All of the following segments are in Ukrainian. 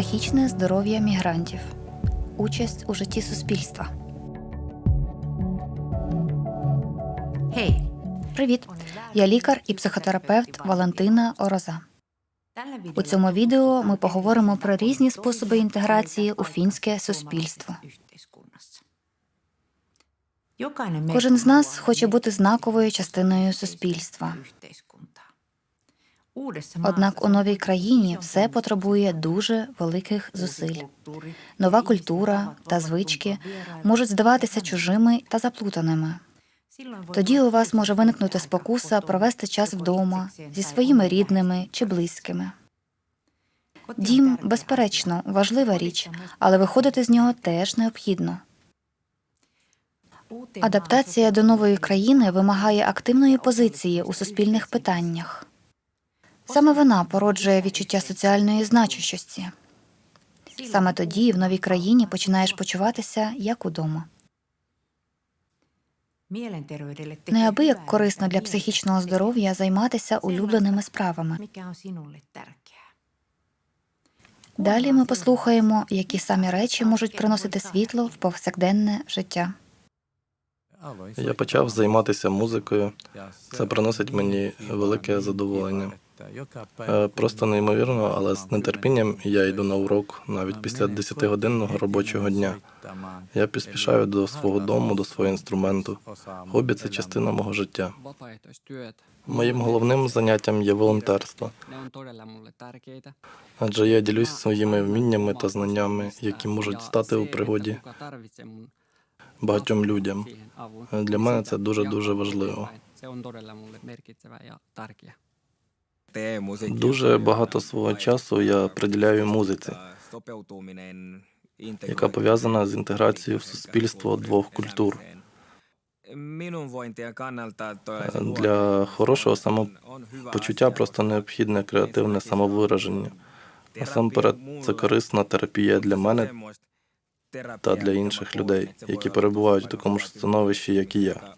Психічне здоров'я мігрантів. Участь у житті суспільства. Hei, Привіт! Я лікар і психотерапевт Валентина Ороза. У цьому відео ми поговоримо про різні способи інтеграції у фінське суспільство. Кожен з нас хоче бути знаковою частиною суспільства. Однак у новій країні все потребує дуже великих зусиль. Нова культура та звички можуть здаватися чужими та заплутаними. Тоді у вас може виникнути спокуса провести час вдома зі своїми рідними чи близькими. Дім, безперечно, важлива річ, але виходити з нього теж необхідно. Адаптація до нової країни вимагає активної позиції у суспільних питаннях. Саме вона породжує відчуття соціальної значущості. Саме тоді в новій країні починаєш почуватися як удома. Неабияк корисно для психічного здоров'я займатися улюбленими справами. Далі ми послухаємо, які самі речі можуть приносити світло в повсякденне життя. Я почав займатися музикою. Це приносить мені велике задоволення. Е, Просто неймовірно, але з нетерпінням я йду на урок навіть після 10-годинного робочого дня. Я поспішаю до свого дому, до свого інструменту. Хобі це частина мого життя. Моїм головним заняттям є волонтерство, адже я ділюсь своїми вміннями та знаннями, які можуть стати у пригоді багатьом людям. Для мене це дуже дуже важливо. Дуже багато свого часу я приділяю музиці, яка пов'язана з інтеграцією в суспільство двох культур. Для хорошого самопочуття просто необхідне креативне самовираження. Насамперед, це корисна терапія для мене та для інших людей, які перебувають в такому ж становищі, як і я.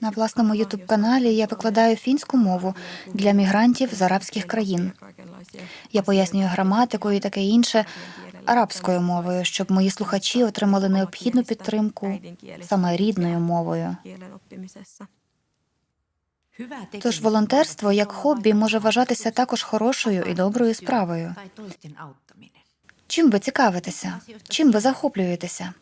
На власному ютуб каналі я викладаю фінську мову для мігрантів з арабських країн. Я пояснюю граматику і таке інше арабською мовою, щоб мої слухачі отримали необхідну підтримку саме рідною мовою. Тож волонтерство як хобі може вважатися також хорошою і доброю справою. Чим ви цікавитеся? Чим ви захоплюєтеся?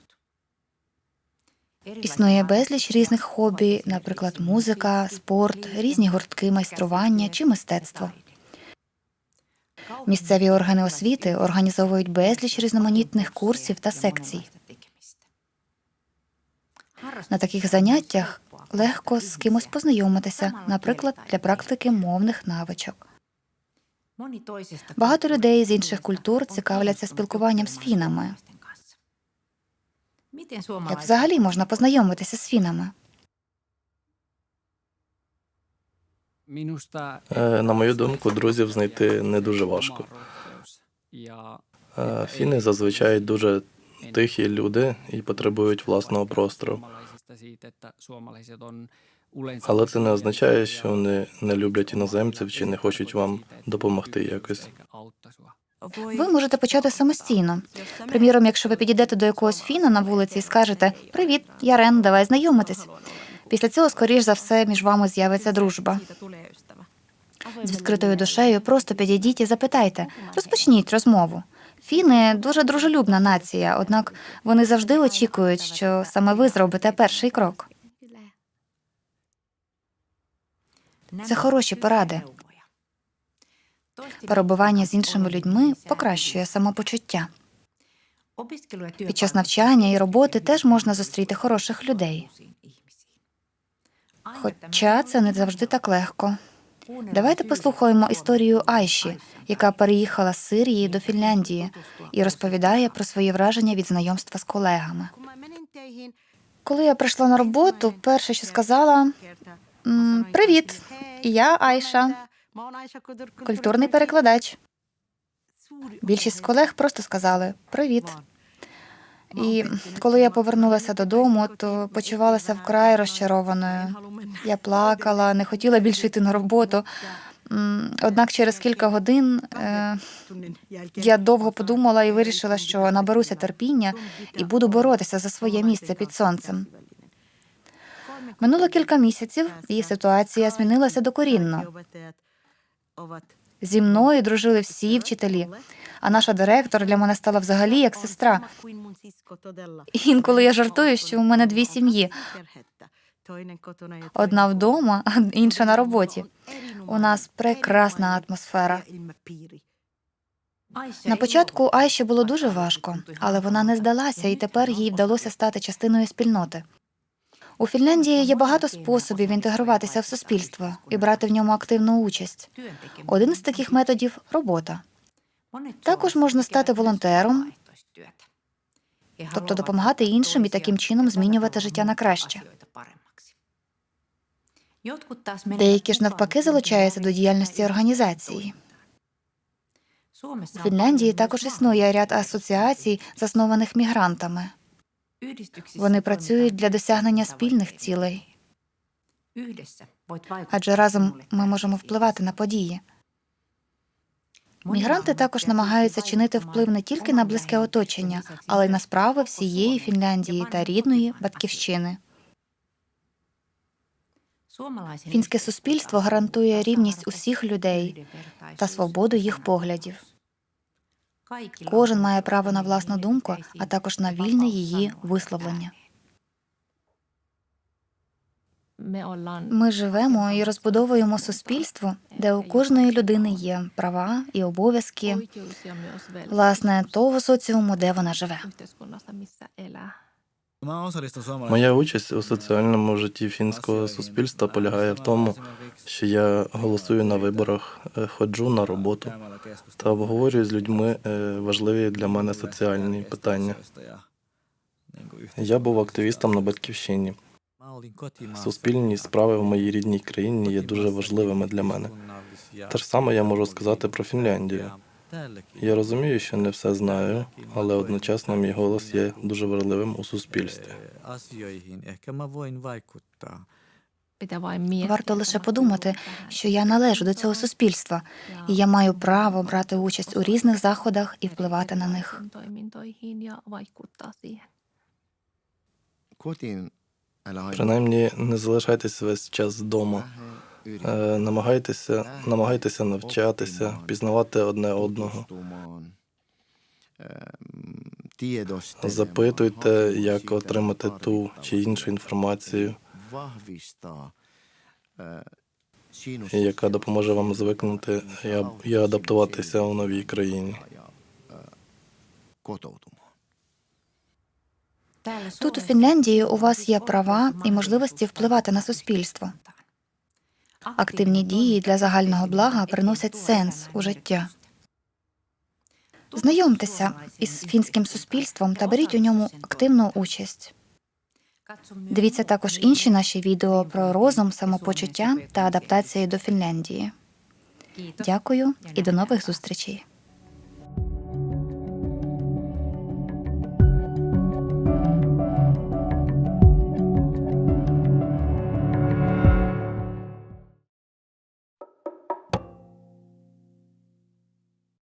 Існує безліч різних хобі, наприклад, музика, спорт, різні гуртки майстрування чи мистецтво. Місцеві органи освіти організовують безліч різноманітних курсів та секцій. На таких заняттях легко з кимось познайомитися, наприклад, для практики мовних навичок. Багато людей з інших культур цікавляться спілкуванням з фінами. Як взагалі можна познайомитися з фінами? Е, На мою думку, друзів знайти не дуже важко. Е, Фіни зазвичай дуже тихі люди і потребують власного простору. Але це не означає, що вони не люблять іноземців чи не хочуть вам допомогти якось. Ви можете почати самостійно. Приміром, якщо ви підійдете до якогось фіна на вулиці і скажете Привіт, я Рен, давай знайомитись. Після цього, скоріш за все, між вами з'явиться дружба. З відкритою душею просто підійдіть і запитайте, розпочніть розмову. Фіни дуже дружелюбна нація, однак вони завжди очікують, що саме ви зробите перший крок. Це хороші поради. Перебування з іншими людьми покращує самопочуття. Під час навчання і роботи теж можна зустріти хороших людей. Хоча це не завжди так легко. Давайте послухаємо історію Айші, яка переїхала з Сирії до Фінляндії і розповідає про свої враження від знайомства з колегами. Коли я прийшла на роботу, перше, що сказала, привіт, я Айша, культурний перекладач. Більшість колег просто сказали привіт. І коли я повернулася додому, то почувалася вкрай розчарованою. Я плакала, не хотіла більше йти на роботу. Однак через кілька годин е, я довго подумала і вирішила, що наберуся терпіння і буду боротися за своє місце під сонцем. Минуло кілька місяців, і ситуація змінилася докорінно. Зі мною дружили всі вчителі, а наша директор для мене стала взагалі як сестра. Інколи я жартую, що у мене дві сім'ї: одна вдома, а інша на роботі. У нас прекрасна атмосфера. На початку Айші було дуже важко, але вона не здалася, і тепер їй вдалося стати частиною спільноти. У Фінляндії є багато способів інтегруватися в суспільство і брати в ньому активну участь. Один з таких методів робота. Також можна стати волонтером, тобто допомагати іншим і таким чином змінювати життя на краще. Деякі ж навпаки залучаються до діяльності організації. У Фінляндії також існує ряд асоціацій, заснованих мігрантами. Вони працюють для досягнення спільних цілей, адже разом ми можемо впливати на події. Мігранти також намагаються чинити вплив не тільки на близьке оточення, але й на справи всієї Фінляндії та рідної батьківщини. Фінське суспільство гарантує рівність усіх людей та свободу їх поглядів. Кожен має право на власну думку, а також на вільне її висловлення. Ми живемо і розбудовуємо суспільство, де у кожної людини є права і обов'язки, власне, того соціуму, де вона живе. Моя участь у соціальному житті фінського суспільства полягає в тому, що я голосую на виборах, е, ходжу на роботу та обговорюю з людьми е, важливі для мене соціальні питання. Я був активістом на батьківщині. Суспільні справи в моїй рідній країні є дуже важливими для мене. Те ж саме я можу сказати про Фінляндію. Я розумію, що не все знаю, але одночасно мій голос є дуже важливим у суспільстві. Варто лише подумати, що я належу до цього суспільства, і я маю право брати участь у різних заходах і впливати на них. Принаймні, не залишайтеся весь час вдома. Lähde Е, Намагайтеся, намагайтеся навчатися, пізнавати одне одного. Запитуйте, як отримати ту чи іншу інформацію, яка допоможе вам звикнути і- адаптуватися у новій країні. Тут у Фінляндії у вас є права і можливості впливати на суспільство. Активні дії для загального блага приносять сенс у життя. Знайомтеся із фінським суспільством та беріть у ньому активну участь. Дивіться також інші наші відео про розум, самопочуття та адаптації до Фінляндії. Дякую і до нових зустрічей.